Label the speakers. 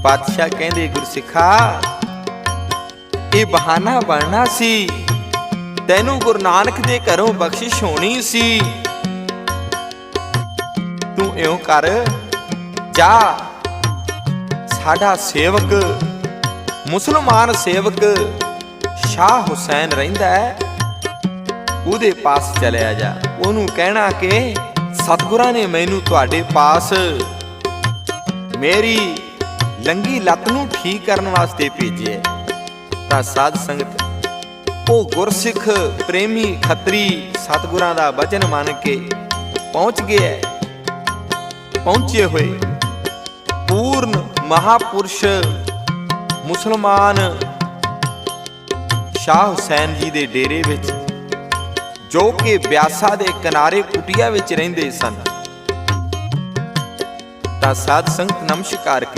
Speaker 1: ਬਾਦਸ਼ਾਹ ਕਹਿੰਦੇ ਗੁਰਸਿੱਖਾ ਇਹ ਬਹਾਨਾ ਬਣਨਾ ਸੀ ਤੈਨੂੰ ਗੁਰੂ ਨਾਨਕ ਦੇ ਘਰੋਂ ਬਖਸ਼ਿਸ਼ ਹੋਣੀ ਸੀ ਤੂੰ ਇਉਂ ਕਰ ਜਾ ਸਾਡਾ ਸੇਵਕ ਮੁਸਲਮਾਨ ਸੇਵਕ ਸ਼ਾਹ ਹੁਸੈਨ ਰਹਿੰਦਾ ਹੈ ਉਹਦੇ ਪਾਸ ਚਲਿਆ ਜਾ ਉਹਨੂੰ ਕਹਿਣਾ ਕਿ ਸਤਿਗੁਰਾਂ ਨੇ ਮੈਨੂੰ ਤੁਹਾਡੇ ਪਾਸ ਮੇਰੀ ਲੰਗੀ ਲੱਤ ਨੂੰ ਠੀਕ ਕਰਨ ਵਾਸਤੇ ਭੇਜਿਆ। ਤਾਂ ਸਾਧ ਸੰਗਤ, ਉਹ ਗੁਰਸਿੱਖ ਪ੍ਰੇਮੀ ਖੱਤਰੀ ਸਤਿਗੁਰਾਂ ਦਾ ਬਚਨ ਮੰਨ ਕੇ ਪਹੁੰਚ ਗਿਆ ਪਹੁੰਚੇ ਹੋਏ ਪੂਰਨ ਮਹਾਪੁਰਸ਼ ਮੁਸਲਮਾਨ ਸ਼ਾਹ ਹੁਸੈਨ ਜੀ ਦੇ ਡੇਰੇ ਵਿੱਚ, ਜੋ ਕਿ ਬਿਆਸਾ ਦੇ ਕਿਨਾਰੇ ਕੁਟੀਆ ਵਿੱਚ ਰਹਿੰਦੇ ਸਨ। ਤਾਂ ਸਾਧ ਸੰਗਤ ਨਮਸਕਾਰ